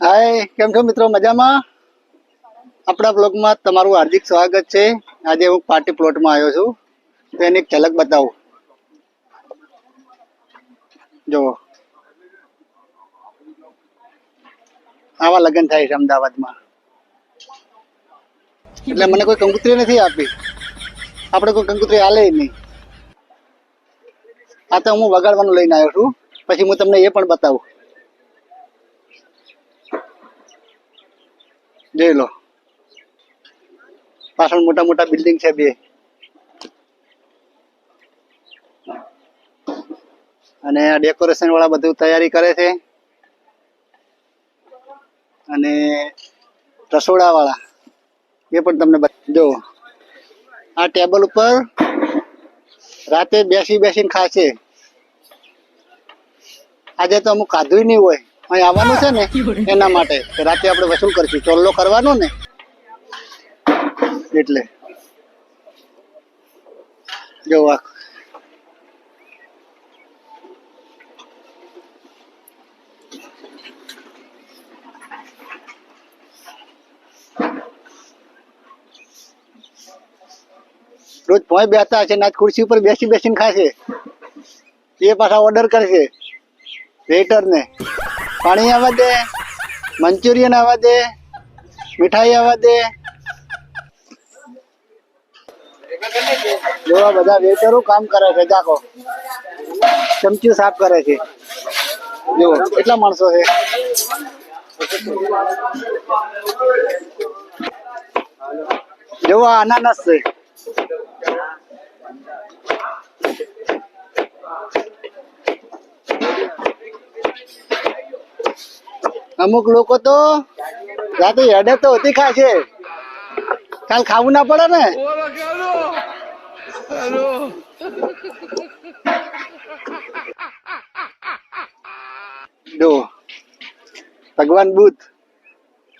હાય, કેમ છો મિત્રો? મજામાં? આપણા બ્લોગમાં તમારું હાર્દિક સ્વાગત છે. આજે હું પાર્ટી પ્લોટમાં આવ્યો છું. તો એની એક ઝલક બતાવું. જુઓ. આવા લગ્ન થાય છે અમદાવાદમાં. એટલે મને કોઈ કંકુત્રી નથી આપી. આપણે કોઈ કંકુત્રી ય નહીં. આ તો હું વગાડવાનું લઈને આવ્યો છું. પછી હું તમને એ પણ બતાવું. જોઈ લો. પાછળ મોટા મોટા બિલ્ડિંગ છે બે. અને ડેકોરેશન વાળા બધું તૈયારી કરે છે. અને રસોડા વાળા. એ પણ તમને જો, આ ટેબલ ઉપર રાતે બેસી બેસીને ખાશે આજે તો અમુક ખાધું નહીં હોય. અહીં આવવાનું છે ને એના માટે. કે રાતે આપણે વસૂલ કરશું. ચોલ્લો કરવાનો ને એટલે. જો આ રોજ ભોંય બેસતા હશે ને આજ ખુરશી ઉપર બેસી બેસીને ખાશે. એ પાછા ઓર્ડર કરશે. વેઇટર ને પાણી આવવા દે, મંચુરિયન આવવા દે, મીઠાઈ આવવા દે. જોવા બધા વેટરો કામ કરે છે જાકો ચમચી સાફ કરે છે. જો, કેટલા માણસો છે? જોવા અનાનસ છે. અમુક લોકો તો રાતે હેડે તો હતી ખાશે કાલ ખાવું ના પડે ને? જો, ભગવાન બુદ્ધ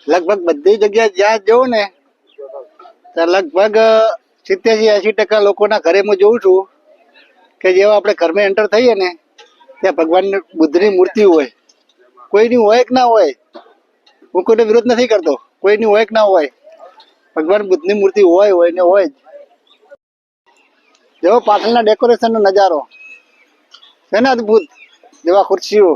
લગભગ બધી જગ્યાએ જ્યાં જવું ને ત્યાં લગભગ સિત્તેર એસી ટકા લોકોના ઘરે હું જોઉં છું કે જેવા આપણે ઘરમાં એન્ટર થઈએ ને, ત્યાં ભગવાન બુદ્ધની મૂર્તિ હોય. કોઈની હોય કે ના હોય, હું કોઈને વિરોધ નથી કરતો, કોઈની હોય કે ના હોય, ભગવાન બુદ્ધની મૂર્તિ હોય હોય ને હોય જ. જેવો પાછળના ડેકોરેશનનો નજારો, છે ને અદભુત, જેવા ખુરશીઓ.